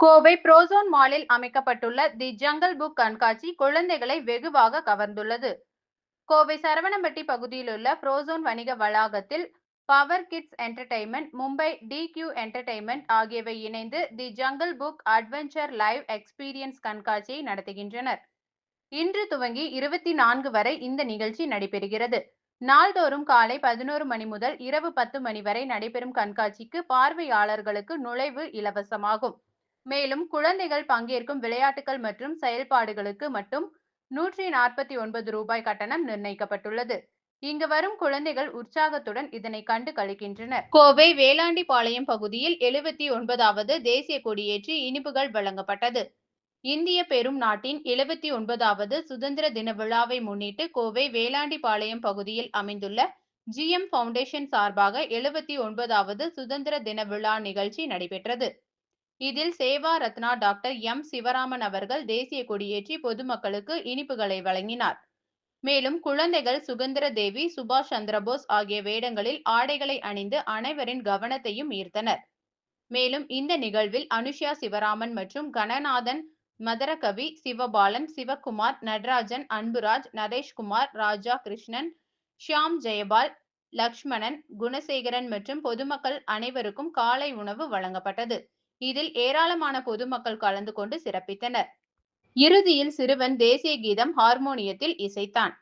Kovai frozen மாலில் அமைக்கப்பட்டுள்ள தி jungle book கண்காட்சி குழந்தைகளை வெகுவாக கவர்ந்துள்ளது. கோவை சரவணம்பட்டி பகுதியிலுள்ள புரோசோன் வணிக வளாகத்தில் Power Kids Entertainment Mumbai D Q Entertainment ஆகியவை இணைந்து the Jungle Book adventure live experience கண்காட்சியை நடத்துகின்றனர். இன்று துவங்கி இருபத்தி நான்கு வரை இந்த நிகழ்ச்சி நடைபெறுகிறது. நாள்தோறும் காலை பதினோரு மணி முதல் இரவு பத்து மணி வரை நடைபெறும் கண்காட்சிக்கு பார்வையாளர்களுக்கு நுழைவு இலவசமாகும். மேலும் குழந்தைகள் பங்கேற்கும் விளையாட்டுகள் மற்றும் செயல்பாடுகளுக்கு மட்டும் நூற்றி நாற்பத்தி ஒன்பது ரூபாய் கட்டணம் நிர்ணயிக்கப்பட்டுள்ளது. இங்கு வரும் குழந்தைகள் உற்சாகத்துடன் இதனை கண்டு கழிக்கின்றனர் கோவை வேளாண்டிபாளையம் பகுதியில் எழுபத்தி ஒன்பதாவது தேசிய கொடியேற்றி இனிப்புகள் வழங்கப்பட்டது. இந்திய பெரும் நாட்டின் எழுபத்தி ஒன்பதாவது சுதந்திர தின விழாவை முன்னிட்டு கோவை வேளாண்டிபாளையம் பகுதியில் அமைந்துள்ள ஜிஎம் ஃபவுண்டேஷன் சார்பாக எழுபத்தி ஒன்பதாவது சுதந்திர தின விழா நிகழ்ச்சி நடைபெற்றது. இதில் சேவா ரத்னா டாக்டர் எம். சிவராமன் அவர்கள் தேசிய கொடியேற்றி பொதுமக்களுக்கு இனிப்புகளை வழங்கினார். மேலும் குழந்தைகள் சுகந்திர தேவி சுபாஷ் சந்திரபோஸ் ஆகிய வேடங்களில் ஆடைகளை அணிந்து அனைவரின் கவனத்தையும் ஈர்த்தனர். மேலும் இந்த நிகழ்வில் அனுஷ்யா சிவராமன் மற்றும் கணநாதன் மதரகவி சிவபாலன் சிவகுமார் நடராஜன் அன்புராஜ் நரேஷ்குமார் ராஜா கிருஷ்ணன் ஷியாம் ஜெயபால் லக்ஷ்மணன் குணசேகரன் மற்றும் பொதுமக்கள் அனைவருக்கும் காலை உணவு வழங்கப்பட்டது. இதில் ஏராளமான பொதுமக்கள் கலந்து கொண்டு சிறப்பித்தனர். இறுதியில் சிறுவன் தேசிய கீதம் ஹார்மோனியத்தில் இசைத்தான்.